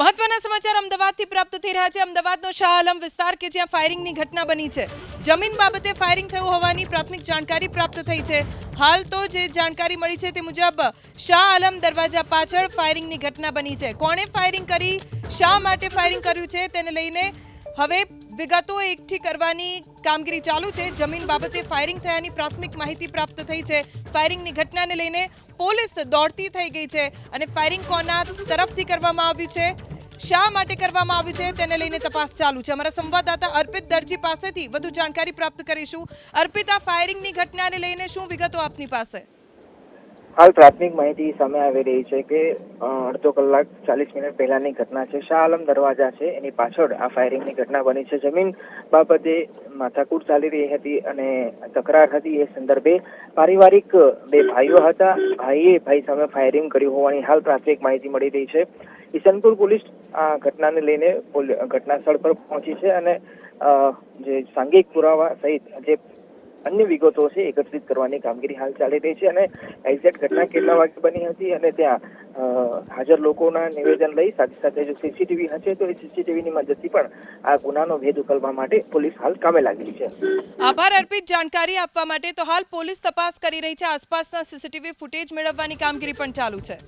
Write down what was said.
મહત્વના સમાચાર અમદાવાદથી પ્રાપ્ત થઈ રહ્યા છે. અમદાવાદનો શાહ આલમ વિસ્તાર કે જ્યાં ફાયરિંગની ઘટના બની છે. જમીન બાબતે ફાયરિંગ થયું હોવાની પ્રાથમિક જાણકારી પ્રાપ્ત થઈ છે. હાલ તો જે જાણકારી મળી છે તે મુજબ, શાહ આલમ દરવાજા પાછળ ફાયરિંગની ઘટના બની છે. કોણે ફાયરિંગ કરી, શા માટે ફાયરિંગ કર્યું છે તેને લઈને હવે વિગતો એકઠી કરવાની કામગીરી ચાલુ છે. જમીન બાબતે ફાયરિંગ થયાની પ્રાથમિક માહિતી પ્રાપ્ત થઈ છે. ફાયરિંગની ઘટનાને લઈને પોલીસ દોડતી થઈ ગઈ છે અને ફાયરિંગ કોના તરફથી કરવામાં આવ્યું છે શા માટે કરવામાં આવ્યું છે તેને લઈને તપાસ ચાલુ છે. અમારા સંવાદદાતા અર્પિત દરજી પાસેથી વધુ જાણકારી પ્રાપ્ત કરીશું. અર્પિત આ ફાયરિંગની ઘટનાને લઈને શું વિગતો આપની પાસે? હાલ પ્રાથમિક માહિતી સામે આવી રહી છે કે અડધો કલાક ચાલીસ મિનિટ પહેલાની ઘટના છે. શાહ આલમ દરવાજા છે. એની પાછળ આ ફાયરિંગની ઘટના બની છે. જમીન બાબતે માથાકૂટ ચાલી રહી હતી અને તકરાર હતી એ સંદર્ભે પારિવારિક બે ભાઈઓ હતા. ભાઈએ ભાઈ સામે ફાયરિંગ કર્યું હોવાની હાલ પ્રાથમિક માહિતી મળી રહી છે. ઈસનપુર પોલીસ આ ઘટનાને લઈને ઘટના સ્થળ પર પહોંચી છે અને જે સાંઘિક પુરાવા સહિત જે અન્ય વિગતો છે એકત્રિત કરવાની કામગીરી હાલ ચાલી રહી છે અને એક્ઝેક્ટ ઘટના કેટલા વાગે બની હતી અને ત્યાં હાજર લોકોના નિવેદન લઈ સાથે સાથે જો સીસીટીવી હશે તો એ સીસીટીવીની મદદથી પણ આ ગુનાનો ભેદ ઉકેલવા માટે પોલીસ હાલ કામે લાગેલી છે. આભાર અર્પિત જાણકારી આપવા માટે તો હાલ પોલીસ તપાસ કરી રહી છે. આસપાસના સીસીટીવી ફૂટેજ મેળવવાની કામગીરી પણ ચાલુ છે.